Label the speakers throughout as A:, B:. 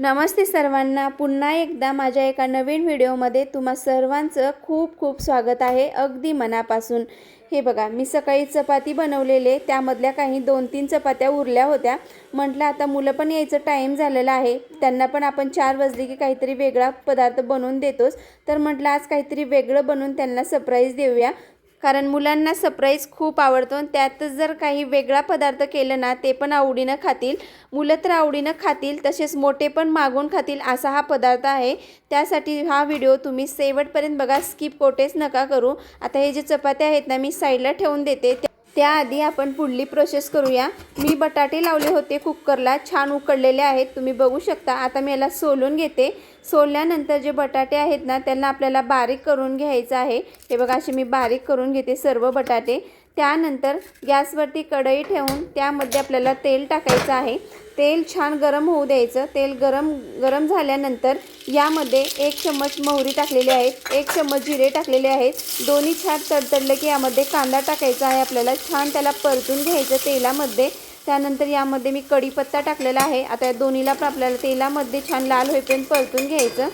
A: नमस्ते सर्वांना. पुन्हा एकदा माझ्या एका नवीन व्हिडिओमध्ये तुम्हा सर्वांचं खूप खूप स्वागत आहे. अगदी मनापासून. हे बघा मी सकाळी चपाती बनवलेले. त्यामधल्या काही दोन तीन चपात्या उरल्या होत्या. म्हटलं आता मुलं पण यायचं टाईम झालेला आहे. त्यांना पण आपण चार वाजले की काहीतरी वेगळा पदार्थ बनवून देतोच. तर म्हटलं आज काहीतरी वेगळं बनवून त्यांना सरप्राईज देऊया. कारण मुलांना सरप्राईज खूप आवडतो आणि त्यातच जर काही वेगळा पदार्थ केलं ना ते पण आवडीनं खातील. मुलं तर आवडीनं खातील तसेच मोठे पण मागून खातील असा हा पदार्थ आहे. त्यासाठी हा व्हिडिओ तुम्ही शेवटपर्यंत बघा स्किप कोटेच नका करू. आता हे जे चपात्या आहेत ना मी साईडला ठेवून देते. त्याआधी आपण पुढली प्रोसेस करूया. मी बटाटे लावले होते कुकरला छान उकडलेले आहेत तुम्ही बघू शकता. आता मी याला सोलून घेते. सोलल्यानंतर जे बटाटे आहेत ना त्यांना आपल्याला बारीक करून घ्यायचं आहे. हे बघा असे मी बारीक करून घेते सर्व बटाटे. त्यानंतर गॅसवरती कढई ठेवून त्यामध्ये आपल्याला तेल टाकायचं आहे. तेल छान गरम होऊ द्यायचं. तेल गरम गरम झाल्यानंतर यामध्ये एक चम्मच मोहरी टाकलेली आहे. एक चम्मच जिरे टाकलेले आहेत. दोन्ही छान तडतडलं की यामध्ये कांदा टाकायचा आहे आपल्याला. छान त्याला परतून घ्यायचं तेलामध्ये. त्यानंतर यामध्ये मी कढीपत्ता टाकलेला आहे. आता या दोन्हीला आपल्याला तेलामध्ये छान लाल होईपर्यंत परतून घ्यायचं.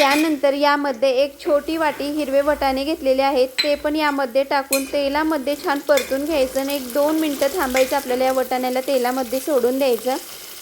A: त्यानंतर यामध्ये एक छोटी वाटी हिरवे वटाणे घेतलेले आहेत. ते पण यामध्ये टाकून तेलामध्ये छान परतून घ्यायचं आणि एक दोन मिनटं थांबायचं आपल्याला या वटाण्याला तेलामध्ये सोडून द्यायचं.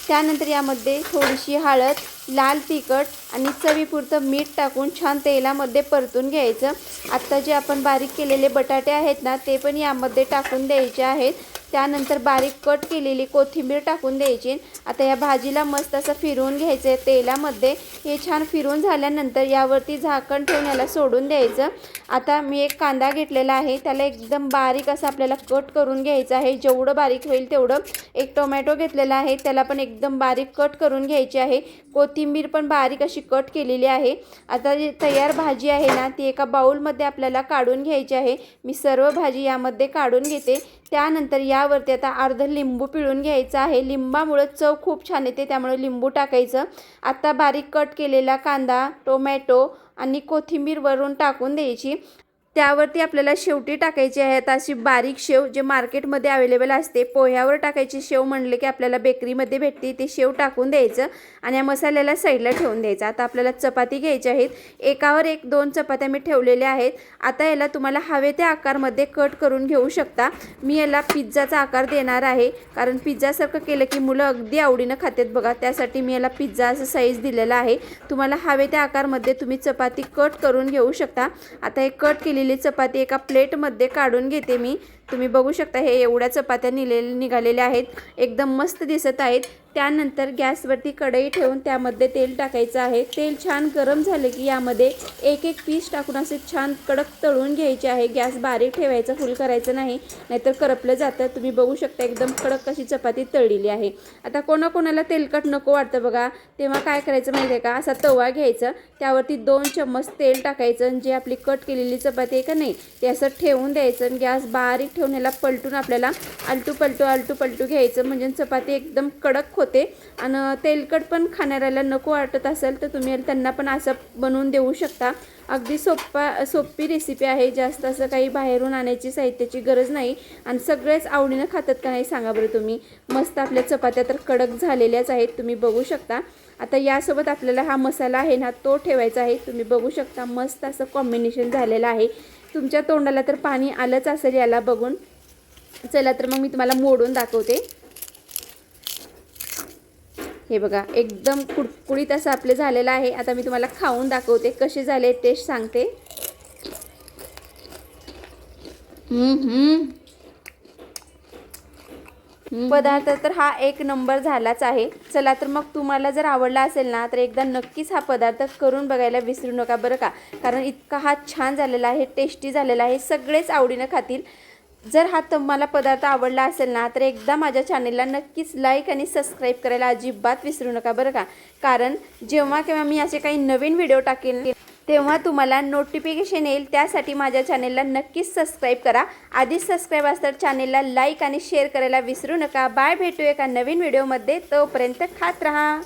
A: त्यानंतर यामध्ये थोडीशी हळद लाल तिखट आणि चवीपुरतं मीठ टाकून छान तेलामध्ये परतून घ्यायचं. आत्ता जे आपण बारीक केलेले बटाटे आहेत ना ते पण यामध्ये टाकून द्यायचे आहेत. त्यानंतर बारीक कट केलेली कोथिंबीर टाकून द्यायची. आता या भाजीला मस्त असं फिरवून घ्यायचं आहे तेलामध्ये. हे छान फिरून झाल्यानंतर यावरती झाकण ठेवण्याला सोडून द्यायचं. आता मी एक कांदा घेतलेला आहे त्याला एकदम बारीक असं आपल्याला कट करून घ्यायचं आहे. जेवढं बारीक होईल तेवढं. एक टोमॅटो घेतलेला आहे त्याला पण एकदम बारीक कट करून घ्यायची आहे. कोथिंबीर पण बारीक अशी कट केलेली आहे. आता जी तयार भाजी आहे ना ती एका बाऊलमध्ये आपल्याला काढून घ्यायची आहे. मी सर्व भाजी यामध्ये काढून घेते. त्यानंतर यावरती आता अर्ध लिंबू पिळून घ्यायचं आहे. लिंबामुळं चव खूप छान येते त्यामुळे लिंबू टाकायचं. आत्ता बारीक कट केलेला कांदा टोमॅटो आणि कोथिंबीर वरून टाकून द्यायची. त्यावरती आपल्याला शेवटी टाकायची आहेत अशी बारीक शेव जे मार्केटमध्ये अवेलेबल असते पोह्यावर टाकायची शेव म्हणले की आपल्याला बेकरीमध्ये भेटते ते शेव टाकून द्यायचं आणि या मसाल्याला साईडला ठेवून द्यायचं. आता आपल्याला चपाती घ्यायच्या आहेत. एकावर एक दोन चपात्या मी ठेवलेल्या आहेत. आता याला तुम्हाला हवे त्या आकारमध्ये कट करून घेऊ शकता. मी याला पिझ्झाचा आकार देणार आहे. कारण पिझ्झासारखं केलं की मुलं अगदी आवडीनं खातात बघा. त्यासाठी मी याला पिझ्झा असं साईज दिलेला आहे. तुम्हाला हवे त्या आकारमध्ये तुम्ही चपाती कट करून घेऊ शकता. आता हे कट केलेली चपाती एका प्लेटमध्ये काढून घेते मी. तुम्ही बघू शकता हे एवढ्या चपात्या निले निघालेल्या आहेत. एकदम मस्त दिसत आहेत. त्यानंतर गॅसवरती कढई ठेवून त्यामध्ये तेल टाकायचं आहे. तेल छान गरम झालं की यामध्ये एक एक पीस टाकून असे छान कडक तळून घ्यायचे आहे. गॅस बारीक ठेवायचा फुल करायचं नाही. नाहीतर करपलं जातं. तुम्ही बघू शकता एकदम कडक अशी चपाती तळलेली आहे. आता कोणाकोणाला तेलकट नको वाटतं बघा. तेव्हा काय करायचं माहिती आहे का? असा तवा घ्यायचा. त्यावरती दोन चम्मच तेल टाकायचं. आणि जे आपली कट केलेली चपाती आहे का नाही ते असं ठेवून द्यायचं. आणि गॅस बारीक ठेवून याला पलटून आपल्याला आलटू पलटू आलटू पलटू घ्यायचं. म्हणजे चपाती एकदम कडक होते. आणि तेलकट पण खाणाऱ्याला नको वाटत असेल तर तुम्ही त्यांना पण असं बनवून देऊ शकता. अगदी सोप्पा सोपी रेसिपी आहे. जास्त असं काही बाहेरून आणायची साहित्याची गरज नाही. आणि सगळेच आवडीनं खातात का नाही सांगा बरं तुम्ही. मस्त आपल्या चपात्या तर कडक झालेल्याच आहेत. तुम्ही बघू शकता. आता यासोबत आपल्याला हा मसाला आहे ना तो ठेवायचा आहे. तुम्ही बघू शकता मस्त असं कॉम्बिनेशन झालेलं आहे. तुमच्या तोंडाला तर पाणी आलंच असेल याला बघून. चला तर मग मी तुम्हाला मोडून दाखवते. हे बघा एकदम कुडकुडीत असं आपले झालेलं आहे. आता मी तुम्हाला खाऊन दाखवते कसे झाले टेस्ट सांगते. पदार्थ तर हा एक नंबर झालाच आहे. चला तर मग तुम्हाला जर आवडला असेल ना तर एकदा नक्कीच हा पदार्थ करून बघायला विसरू नका बरं का. कारण इतका हा छान झालेला आहे टेस्टी झालेला आहे सगळेच आवडीनं खातील. जर हा तुम्हाला पदार्थ आवडला असेल ना तर एकदा माझ्या चॅनेलला नक्कीच लाईक आणि सबस्क्राईब करायला अजिबात विसरू नका बरं का. कारण जेव्हा केव्हा मी असे काही नवीन व्हिडिओ टाकेन तेव्हा तुम्हाला नोटिफिकेशन येईल. त्यासाठी माझ्या चॅनेलला नक्कीच सबस्क्राईब करा. आधीच सबस्क्राईब असतात चॅनेलला लाईक आणि शेअर करायला विसरू नका. बाय भेटू एका नवीन व्हिडिओमध्ये तोपर्यंत खात राहा.